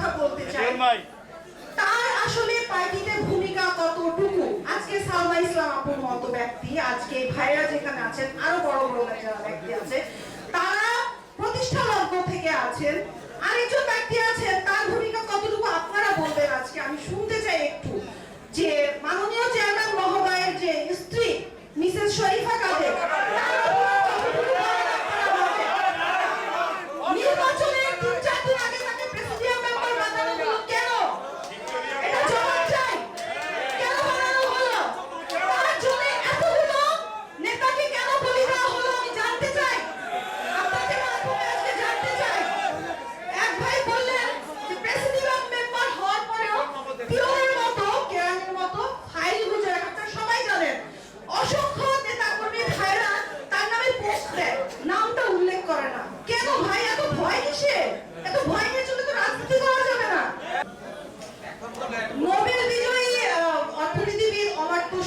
কথা বলতে চাই। তার আসলে পার্টিতে ভূমিকা কতটুকু? আজকে সালমা ইসলাম আপুর মতো ব্যক্তি আজকে ভাইরা যেখানে আছেন আরও বড় বড় যারা ব্যক্তি আছে তারা প্রতিষ্ঠা লগ্ন থেকে আছেন আরেকজন ব্যক্তি আছেন তার ভূমিকা কতটুকু আপনারা বলবেন আজকে? আমি শুনতে চাই একটু যে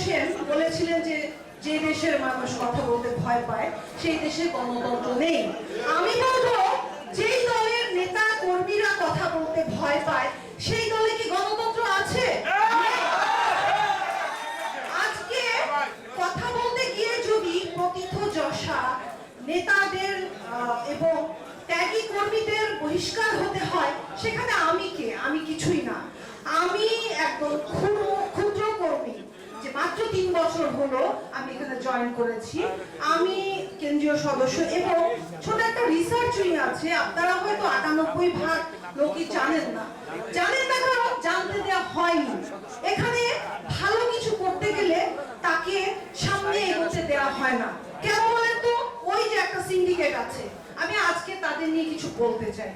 সেন বলেছিলেন যে যে দেশের মানুষ কথা বলতে ভয় পায়, সেই দেশে গণতন্ত্র নেই। আমি বলব, যেই দলের নেতা কর্মীরা কথা বলতে ভয় পায়, সেই দলে কি গণতন্ত্র আছে? আজকে কথা বলতে গিয়ে যদি প্রতীত যশা নেতাদের এবং ত্যাগী কর্মীদের বহিষ্কার হতে হয়, সেখানে আমি কে? আমি কিছুই না। আমি একদম যে মাত্র তিন বছর হলো আমি এখানে জয়েন করেছি। আমি কেন্দ্রীয় সদস্য এবং ছোট একটা রিসার্চ উইং আছে, আপনারা হয়তো আটানব্বই ভাগ লোকই জানেন না। জানেন না কারণ জানতে দেওয়া হয়নি। এখানে ভালো কিছু করতে গেলে তাকে সামনে এগোতে দেওয়া হয় না। কেন বলেন তো? ওই যে একটা সিন্ডিকেট আছে। আমি আজকে তাদের নিয়ে কিছু বলতে চাই।